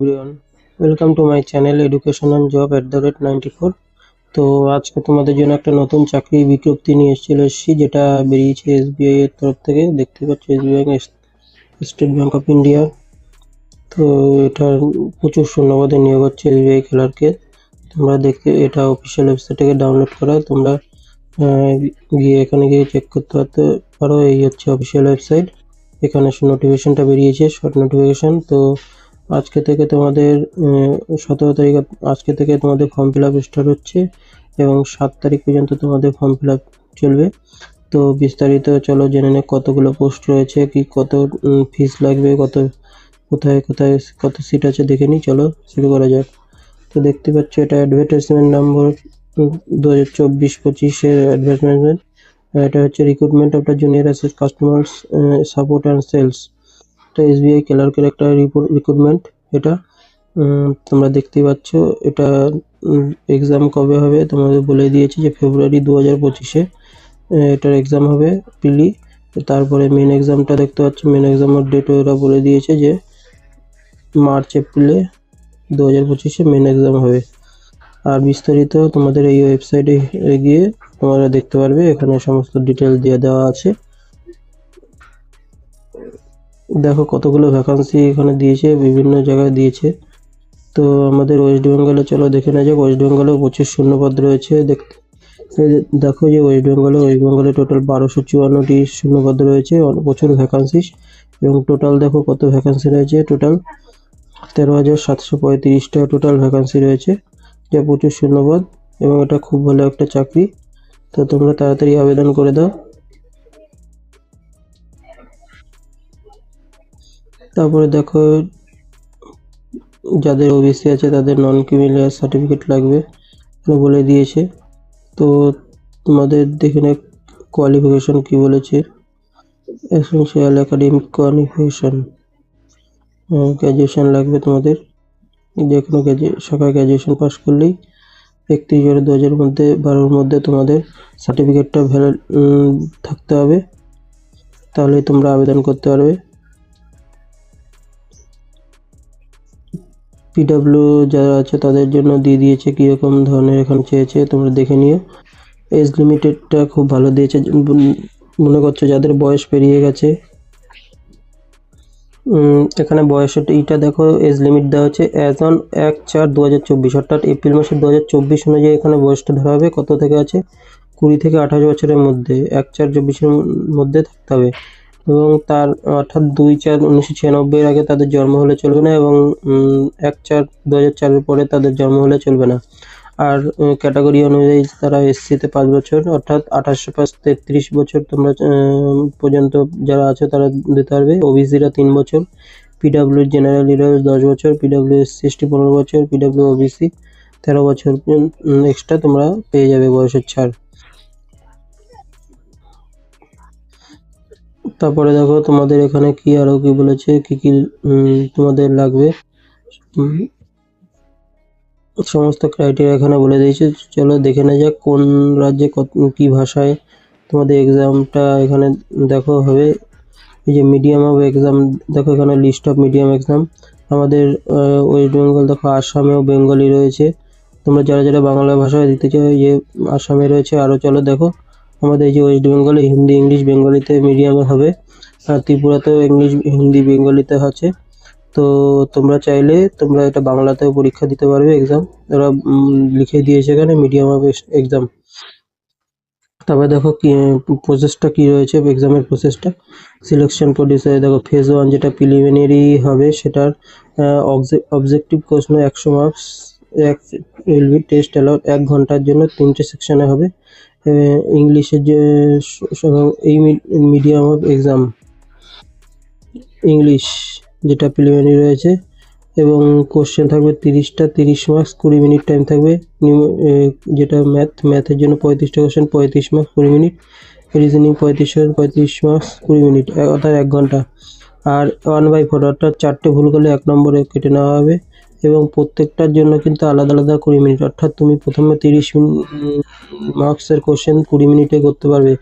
Everyone welcome to my channel education and job at the rate ninety four তো আজকে তোমাদের জন্য একটা নতুন চাকরি বিজ্ঞপ্তি নিয়ে চলে এসেছি, যেটা বেরিয়েছে এসবিআই এর তরফ থেকে। দেখতে পাচ্ছ SBI State Bank of India তো এটা প্রচুর শূন্যপদে নিয়োগ হচ্ছে এসবিআই ক্লার্কের তোমরা দেখতে, এটা অফিসিয়াল ওয়েবসাইট থেকে ডাউনলোড করা, তোমরা গিয়ে এখানে গিয়ে চেক করতে পারো, এই হচ্ছে অফিসিয়াল ওয়েবসাইট এখানে নোটিফিকেশনটা বেরিয়েছে শর্ট নোটিফিকেশন তো আজকে থেকে তোমাদের সতেরো তারিখ, আজকে থেকে তোমাদের ফর্ম ফিল আপ স্টার্ট হচ্ছে এবং সাত তারিখ পর্যন্ত তোমাদের ফর্ম ফিল আপ চলবে। তো বিস্তারিত চলো জেনে নে কতগুলো পোস্ট রয়েছে, কি কত ফিস লাগবে, কত, কোথায় কোথায়, কত সিট আছে দেখে নিই, চলো শুরু করা যাক। তো দেখতে পাচ্ছ এটা অ্যাডভার্টাইজমেন্ট নম্বর দু হাজার চব্বিশ পঁচিশের অ্যাডভার্টাইজমেন্ট এটা হচ্ছে রিক্রুটমেন্ট অফ জুনিয়র অ্যাসেস কাস্টমার্স সাপোর্ট অ্যান্ড সেলস এটা এসবিআই ক্লার্কের একটা রিক্রুটমেন্ট এটা তোমরা দেখতেই পাচ্ছ, এটা এক্সাম কবে হবে, তোমাদের বলে দিয়েছে যে ফেব্রুয়ারি দু হাজার পঁচিশে এটার এক্সাম হবে পিলি তারপরে মেন এক্সামটা দেখতে পাচ্ছ মেন এক্সামের ডেটও এরা বলে দিয়েছে যে মার্চ এপ্রিলে দু হাজার পঁচিশে মেন এক্সাম হবে। আর বিস্তারিত তোমাদের এই ওয়েবসাইটে গিয়ে তোমরা দেখতে পারবে, এখানে সমস্ত ডিটেল দিয়ে দেওয়া আছে। দেখো কতগুলো ভ্যাকান্সি এখানে দিয়েছে, বিভিন্ন জায়গায় দিয়েছে। তো আমাদের ওয়েস্ট বেঙ্গলে চলো দেখে নেওয়া যাক। ওয়েস্ট বেঙ্গলেও প্রচুর শূন্যপদ রয়েছে। দেখতে দেখো যে ওয়েস্ট বেঙ্গলে ওয়েস্ট বেঙ্গলে টোটাল বারোশো চুয়ান্নটি শূন্যপদ রয়েছে। প্রচুর ভ্যাকান্সি এবং টোটাল দেখো কত ভ্যাকান্সি রয়েছে। টোটাল তেরো হাজার সাতশো পঁয়ত্রিশটা টোটাল ভ্যাকান্সি রয়েছে, যা প্রচুর শূন্যপদ। এবং এটা খুব ভালো একটা চাকরি। তো তোমরা তাড়াতাড়ি আবেদন করে দাও। তারপরে দেখো, যাদের ওবিসি আছে, তাদের নন ক্রিমিলিয়ার সার্টিফিকেট লাগবে বলে দিয়েছে। তো তোমাদের দেখে নে কোয়ালিফিকেশন কি বলেছে। এসেনশিয়াল একাডেমিক কোয়ালিফিকেশন গ্র্যাজুয়েশন লাগবে তোমাদের। যে কোনো শাখায় গ্র্যাজুয়েশন পাস করলেই একত্রিশ বারো দু হাজার মধ্যে, বারোর মধ্যে তোমাদের সার্টিফিকেটটা ভ্যালিড থাকতে হবে। তাহলে তোমরা আবেদন করতে পারবে। পিডাব্লিউ যারা আছে তাদের জন্য দিয়ে দিয়েছে কীরকম ধরনের এখানে চেয়েছে, তোমরা দেখে নিও। এজ লিমিটেডটা খুব ভালো দিয়েছে মনে করছ যাদের বয়স পেরিয়ে গেছে। এখানে বয়সের এইটা দেখো এজ লিমিট দেওয়া হচ্ছে অ্যাজ অন এক চার দু হাজার চব্বিশ, অর্থাৎ এপ্রিল মাসের দু হাজার চব্বিশ অনুযায়ী এখানে বয়সটা ধরা হবে। কত থেকে আছে? কুড়ি থেকে আঠাশ বছরের মধ্যে, এক চার চব্বিশের মধ্যে থাকতে হবে। এবং তার, অর্থাৎ দুই চার উনিশশো ছিয়ানব্বইয়ের আগে তাদের জন্ম হলে চলবে না এবং এক চার দু হাজার চারের পরে তাদের জন্ম হলে চলবে না। আর ক্যাটাগরি অনুযায়ী তারা এসসিতে পাঁচ বছর, অর্থাৎ আঠাশশো পাঁচ তেত্রিশ বছর তোমরা পর্যন্ত যারা আছে তারা দিতে পারবে। ওবিসিরা তিন বছর, পিডাব্লিউ জেনারেল লিডার্স দশ বছর, পিডাব্লিউ এস এসটি পনেরো বছর, পিডাব্লিউ ওবিসি তেরো বছর এক্সট্রা তোমরা পেয়ে যাবে বয়সের ছাড়। তারপরে দেখো তোমাদের এখানে কি আরও কি বলেছে, কি কি তোমাদের লাগবে? সমস্ত ক্রাইটেরিয়া এখানে বলে দিয়েছে। চলো দেখে নেওয়া যাক কোন রাজ্যে কত, কি ভাষায় তোমাদের এক্সামটা এখানে দেখো হবে। এই যে মিডিয়াম অফ এক্সাম দেখো এখানে লিস্ট অফ মিডিয়াম এক্সাম আমাদের ওয়েস্ট বেঙ্গল দেখো আসামেও বেঙ্গলি রয়েছে। তোমরা যারা যারা বাংলা ভাষায় দিতে চাও যে আসামে রয়েছে আরও চলো দেখো। আমাদের এই যে ওয়েস্ট বেঙ্গলে হিন্দি ইংলিশ বেঙ্গলিতে মিডিয়ামে হবে, আর ত্রিপুরাতেও ইংলিশ হিন্দি বেঙ্গলিতে আছে। তো তোমরা চাইলে তোমরা এটা বাংলাতেও পরীক্ষা দিতে পারবে এক্সাম ওরা লিখে দিয়েছে এখানে মিডিয়াম অফ এক্সাম তারপরে দেখো কি প্রসেসটা কি রয়েছে এক্সামের প্রসেসটা সিলেকশন প্রডিউসার দেখো ফেজ ওয়ান যেটা প্রিলিমিনারি হবে সেটার অবজেক্টিভ কোশ্চেন একশো মার্কস এক উইল টেস্ট অ্যালাউড এক ঘণ্টার জন্য তিনটে সেকশনে হবে। ইংলিশের যে এই মিডিয়াম অফ এক্সাম ইংলিশ যেটা প্রিলিমিনারি রয়েছে, এবং কোশ্চেন থাকবে তিরিশটা, তিরিশ মার্কস কুড়ি মিনিট টাইম থাকবে যেটা ম্যাথ ম্যাথের জন্য পঁয়ত্রিশটা কোশ্চেন পঁয়ত্রিশ মার্কস কুড়ি মিনিট রিজনিং পঁয়ত্রিশ পঁয়ত্রিশ মার্কস কুড়ি মিনিট অর্থাৎ এক ঘণ্টা। আর ওয়ান বাই ফোর অর্থাৎ চারটে ভুল করলে এক নম্বরে কেটে নেওয়া হবে। এবং প্রত্যেকটার জন্য কিন্তু আলাদা আলাদা কুড়ি মিনিট। অর্থাৎ তুমি প্রথমে তিরিশ মিনিট মার্কসের কোশ্চেন কুড়ি মিনিটে করতে পারবে।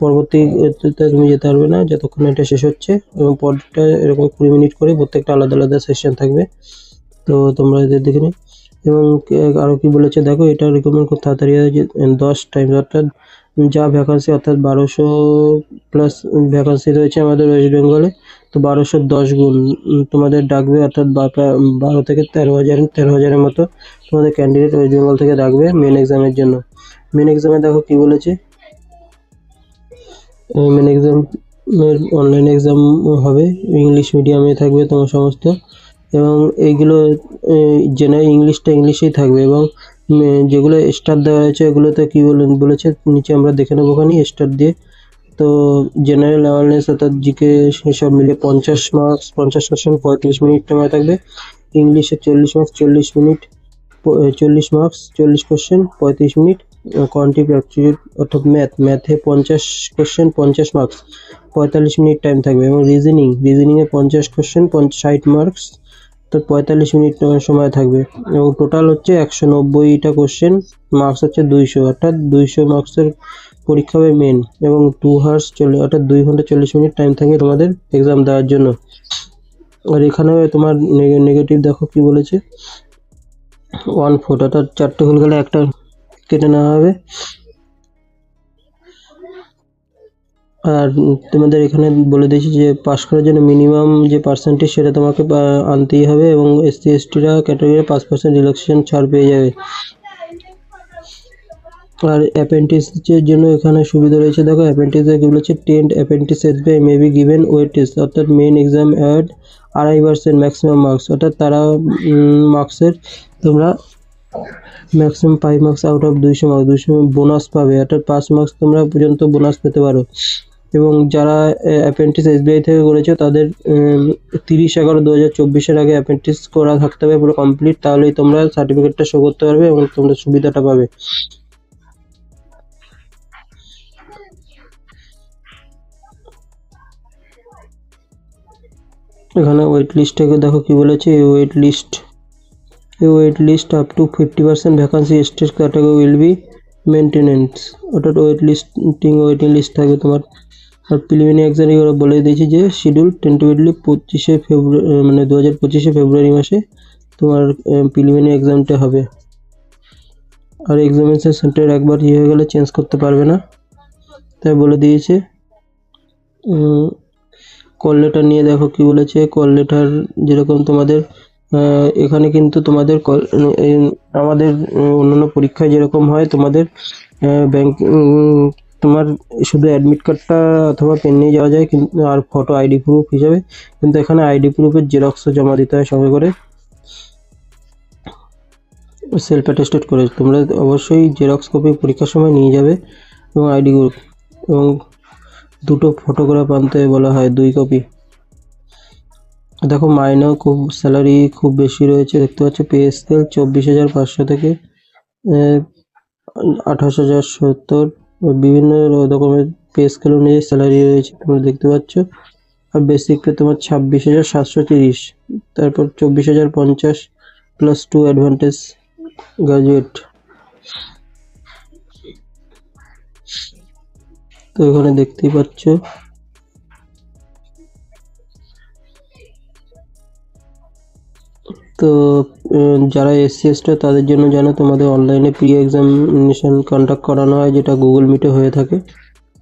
পরবর্তীতে তুমি যেতে পারবে না, যতক্ষণ এটা শেষ হচ্ছে। এবং পরটা এরকম কুড়ি মিনিট করে প্রত্যেকটা আলাদা আলাদা সেশন থাকবে। তো তোমরা দেখে নিও। এবং আরও কি বলেছে? দেখো, এটা রেকমেন্ড খুব তাড়াতাড়ি দশ টাইম অর্থাৎ যা ভ্যাকান্সি অর্থাৎ বারোশো প্লাস ভ্যাকান্সি রয়েছে আমাদের ওয়েস্ট বেঙ্গলে তো বারোশো দশ গুণ তোমাদের ডাকবে অর্থাৎ বারো থেকে তেরো হাজার, তেরো হাজারের মতো তোমাদের ক্যান্ডিডেট ওয়েস্ট বেঙ্গল থেকে ডাকবে মেন এক্সামের জন্য। মেন এক্সামে দেখো কি বলেছে? মেন এক্সাম অনলাইন এক্সাম হবে ইংলিশ মিডিয়ামে থাকবে তোমার সমস্ত, এবং এইগুলো জেনারেল ইংলিশটা ইংলিশেই থাকবে, এবং যেগুলো স্টার দেওয়া হয়েছে এগুলোতে কি বলে বলেছে, নিচে আমরা দেখে নেব ওখানে স্টার দিয়ে। তো জেনারেল অ্যাওয়ারনেস অর্থাৎ জিকে সব মিলে পঞ্চাশ মার্কস পঞ্চাশ পার্সেন্ট পঁয়ত্রিশ মিনিট সময় থাকবে। ইংলিশে চল্লিশ মার্কস চল্লিশ মিনিট চল্লিশ মার্কস চল্লিশ কোশ্চেন পঁয়ত্রিশ মিনিট কোয়ান্টিটিভ অ্যাপটিটিউড অর্থাৎ ম্যাথ ম্যাথে পঞ্চাশ কোশ্চেন পঞ্চাশ মার্কস পঁয়তাল্লিশ মিনিট টাইম থাকবে এবং রিজনিং রিজনিংয়ে পঞ্চাশ কোশ্চেন ষাট মার্কস তো পঁয়তাল্লিশ মিনিট সময় থাকবে। এবং টোটাল হচ্ছে একশো নব্বইটা কোশ্চেন মার্কস হচ্ছে দুইশো। অর্থাৎ দুইশো মার্কসের পরীক্ষা হবে মেন এবং টু হার্স চলে অর্থাৎ দুই ঘণ্টা চল্লিশ মিনিট টাইম থাকবে তোমাদের এক্সাম দেওয়ার জন্য। আর এখানে তোমার নেগেটিভ দেখো কি বলেছে। ওয়ান ফোর্ট অর্থাৎ চারটে হল গেলে একটা কেটে নেওয়া হবে। আর তোমাদের এখানে বলে দিয়েছি যে পাস করার জন্য মিনিমাম যে পার্সেন্টেজ সেটা তোমাকে আনতেই হবে এবং এস এসসি এসটিরা ক্যাটাগরিতে পাঁচ পার্সেন্ট রিল্যাক্সেশন ছাড় পেয়ে যাবে। আর অ্যাপেন্টিসের জন্য এখানে সুবিধা রয়েছে, দেখো অ্যাপেন্টিসে কি বলেছে tent apprentice SBI may be given weightage অর্থাৎ মেন এক্সাম অ্যাড আড়াই পার্সেন্ট ম্যাক্সিমাম মার্কস অর্থাৎ তারা মার্কসের তোমরা maximum five marks out of দুইশো মার্কস দুইশো বোনাস পাবে, অর্থাৎ পাঁচ মার্কস তোমরা পর্যন্ত বোনাস পেতে পারো। এবং যারা অ্যাপেন্টিস এসবিআই থেকে করেছ, তাদের তিরিশ এগারো দু হাজার চব্বিশের আগে অ্যাপেন্টিস করা থাকতে হবে পুরো কমপ্লিট তাহলেই তোমরা সার্টিফিকেটটা শো করতে পারবে এবং তোমরা সুবিধাটা পাবে। এখানে ওয়েট লিস্টটাকে দেখো কি বলেছে, এই ওয়েট লিস্ট এই wait list up to fifty percent vacancy state category will be maintenance অর্থাৎ ওয়েট লিস্টিং ওয়েটিং লিস্ট থাকবে তোমার। আর প্রিলিমিনারি এক্সাম ওরা বলে দিয়েছে যে শিডিউল টেন্টিভেটলি পঁচিশে ফেব্রুয়ারি মানে দু হাজার পঁচিশে ফেব্রুয়ারি মাসে তোমার প্রিলিমিনারি এক্সামটা হবে। আর এক্সামিনেশন সেন্টার একবার ইয়ে হয়ে গেলে চেঞ্জ করতে পারবে না। তাই বলে দিয়েছে। কল লেটার নিয়ে দেখো কি বলেছে। কল লেটার যেরকম তোমাদের এখানে কিন্তু তোমাদের কল আমাদের অন্যান্য পরীক্ষায় যেরকম হয় তোমাদের ব্যাংক তোমার শুধু অ্যাডমিট কার্ডটা অথবা পেন নিয়ে যাওয়া যায়, কিন্তু আর ফটো আইডি প্রুফ হিসাবে। কিন্তু এখানে আইডি প্রুফের জেরক্সও জমা দিতে হয় সঙ্গে করে। সেলফ অ্যাটেস্টেড করে। তোমরা অবশ্যই জেরক্স কপি পরীক্ষার সময় নিয়ে যাবে এবং আইডি গ্রুপ এবং দুটো ফটোগ্রাফ আনতে বলা হয়, দুই কপি দেখো মাইনেও খুব স্যালারি খুব বেশি রয়েছে। দেখতে পাচ্ছ পে স্কেল চব্বিশ হাজার পাঁচশো থেকে আঠাশ হাজার সত্তর। বিভিন্ন রকমের পে স্কেল অনুযায়ী স্যালারি রয়েছে, তোমরা দেখতে পাচ্ছ। আর বেসিক পে তোমার ছাব্বিশ হাজার সাতশো তিরিশ, তারপর চব্বিশ হাজার পঞ্চাশ প্লাস টু অ্যাডভান্টেজ গ্রাজুয়েট তো এখানে দেখতেই পাচ্ছ। তো যারা এসসি এসটি তাদের জন্য জানো তোমাদের অনলাইনে প্রি এক্সামিনেশন কন্ডাক্ট করানো হয়, যেটা গুগল মিটে হয়ে থাকে।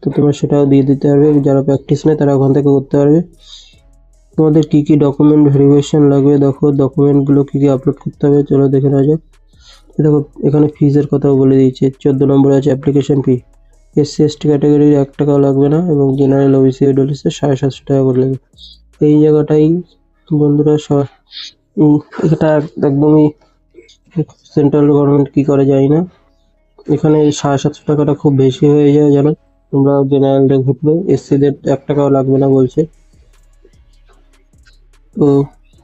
তো তোমরা সেটাও দিয়ে দিতে পারবে। যারা প্র্যাকটিস নেই তারা ওখান থেকে করতে পারবে। তোমাদের কি কি ডকুমেন্ট ভেরিফিকেশন লাগবে, দেখো ডকুমেন্টগুলো কি কি আপলোড করতে হবে, চলো দেখে নেওয়া যাক। দেখো, এখানে ফিজের কথাও বলে দিয়েছে। চোদ্দ নম্বরে আছে অ্যাপ্লিকেশন ফি এসসি এসটি ক্যাটাগরির এক টাকাও লাগবে না এবং জেনারেল ওবিসি এডোলিসে সাড়ে সাতশো টাকা করে লাগবে। এই জায়গাটাই বন্ধুরা এটা একদমই সেন্ট্রাল গভর্নমেন্ট কি করে যায় না এখানে সাড়ে সাতশো টাকাটা খুব বেশি হয়ে যায় জানো। তোমরা জেনারেলটা ঘুরলে এসসিদের এক টাকাও লাগবে না বলছে। তো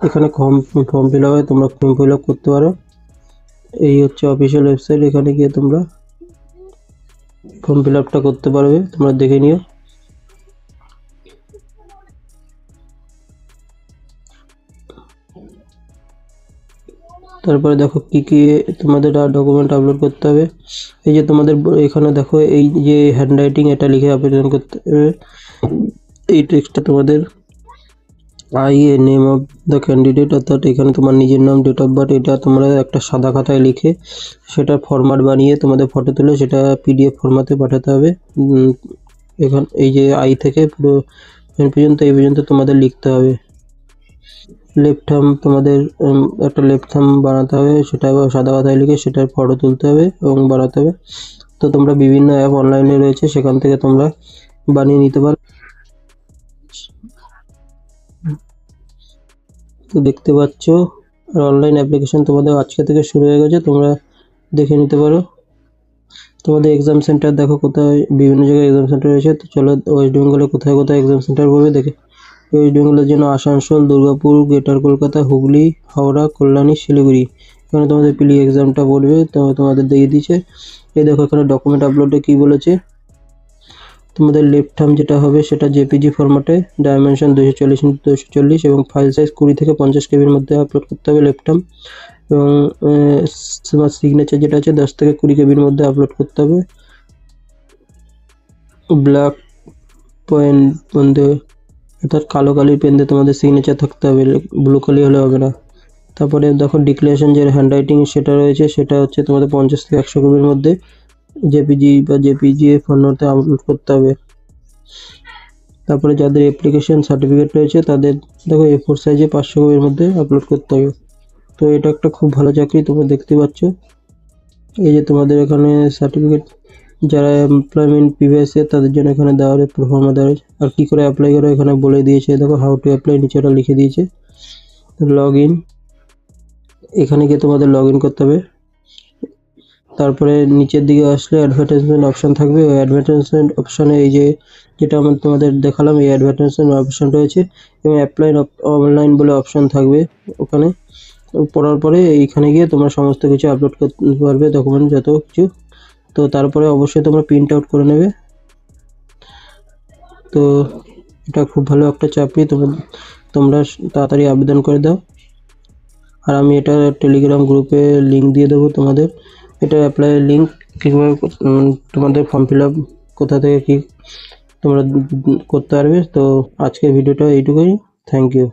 এখানে ফর্ম ফর্ম ফিল হবে তোমরা ফর্ম ফিল আপ করতে পারো। এই হচ্ছে অফিসিয়াল ওয়েবসাইট এখানে গিয়ে তোমরা ফর্ম ফিল আপটা করতে পারবে, তোমরা দেখে নিও। তারপরে দেখো কি কি তোমাদের ডকুমেন্ট আপলোড করতে হবে। এই যে তোমাদের এখানে দেখো এই যে হ্যান্ড রাইটিং এটা লিখে আবেদন করতে হবে। এই টেক্সটটা তোমাদের I a name of the candidate অর্থাৎ এখানে তোমার নিজের নাম ডেট অফ বার্থ এটা তোমরা একটা সাদা খাতায় লিখে সেটা ফরম্যাট বানিয়ে তোমাদের ফটো তুলে সেটা পিডিএফ ফরম্যাটে পাঠাতে হবে। এখান এই যে আই থেকে পুরো পর্যন্ত, এই পর্যন্ত তোমাদের লিখতে হবে। লেফট থাম তোমাদের একটা লেফট থাম বানাতে হবে, সেটা সাদা খাতায় লিখে সেটার ফটো তুলতে হবে এবং বানাতে হবে। তো তোমরা বিভিন্ন অ্যাপ অনলাইনে রয়েছে, সেখান থেকে তোমরা বানিয়ে নিতে পারো। তো দেখতে পাচ্ছ, আর অনলাইন অ্যাপ্লিকেশন তোমাদের আজকে থেকে শুরু হয়ে গেছে, তোমরা দেখে নিতে পারো। তোমাদের এক্সাম সেন্টার দেখো কোথায়, বিভিন্ন জায়গায় এক্সাম সেন্টার রয়েছে, তো চলো ওয়েস্ট বেঙ্গলে কোথায় কোথায় এক্সাম সেন্টার পড়বে দেখে ওয়েস্ট বেঙ্গলের জন্য আসানসোল, দুর্গাপুর, গ্রেটার কলকাতা, হুগলি, হাওড়া, কল্যাণী, শিলিগুড়ি। এখানে তোমাদের পিলি এক্সামটা পড়বে তো তোমাদের দিয়ে দিচ্ছে। এই দেখো এখানে ডকুমেন্ট আপলোডে কি বলেছে? তোমাদের লেফট হার্ম যেটা হবে সেটা জেপিজি ফরম্যাটে ডাইমেনশন দুশো চল্লিশ দুশো চল্লিশ এবং ফাইল সাইজ কুড়ি থেকে পঞ্চাশ কেবির মধ্যে আপলোড করতে হবে লেফট হার্ম এবং তোমার সিগনেচার যেটা আছে দশ থেকে কুড়ি কেবির মধ্যে আপলোড করতে হবে। ব্ল্যাক পয়েন্ট মধ্যে অর্থাৎ কালো কালির পেন দিয়ে তোমাদের সিগনেচার থাকতে হবে ব্লু কালি হলে হবে না। তারপরে দেখো ডিক্লারেশন যে হ্যান্ড রাইটিং সেটা রয়েছে, সেটা হচ্ছে তোমাদের পঞ্চাশ থেকে একশো কেবির মধ্যে জেপিজি বা জেপিজি ফোনতে আপলোড করতে হবে। তারপরে যাদের অ্যাপ্লিকেশন সার্টিফিকেট রয়েছে, তাদের দেখো এ ফোর সাইজে পাঁচশো কেবির মধ্যে আপলোড করতে হবে। তো এটা একটা খুব ভালো চাকরি তোমরা দেখতে পাচ্ছ। এই যে তোমাদের এখানে সার্টিফিকেট যারা এমপ্লয়মেন্ট প্রিভিয়াস তাদের জন্য এখানে দেওয়া হবে প্রফর্মা দেওয়া হয়েছে আর কী করে অ্যাপ্লাই করে এখানে বলে দিয়েছে, দেখো হাউ টু অ্যাপ্লাই নিচে ওটা লিখে দিয়েছে। লগ ইন এখানে গিয়ে তোমাদের লগ ইন করতে হবে। তারপরে নিচের দিকে আসলে অ্যাডভার্টাইজমেন্ট অপশান থাকবে। ওই অ্যাডভার্টাইজমেন্ট অপশানে এই যে, যেটা আমি তোমাদের দেখালাম, এই অ্যাডভার্টাইজমেন্ট অপশন রয়েছে। এবং অ্যাপ্লাই অনলাইন বলে অপশান থাকবে ওখানে। পড়ার পরে এইখানে গিয়ে তোমরা সমস্ত কিছু আপলোড করতে পারবে ডকুমেন্ট যত কিছু। তো তারপরে অবশ্যই তোমরা প্রিন্ট আউট করে নেবে। তো এটা খুব ভালো একটা চাকরি তোমরা তোমরা তাড়াতাড়ি আবেদন করে দাও। আর আমি এটা টেলিগ্রাম গ্রুপে লিংক দিয়ে দেবো তোমাদের। এটা অ্যাপ্লাই লিংক কীভাবে তোমাদের ফর্ম ফিল আপ কোথা থেকে কী তোমরা করতে পারবে। তো আজকের ভিডিওটা এইটুকুই। Thank you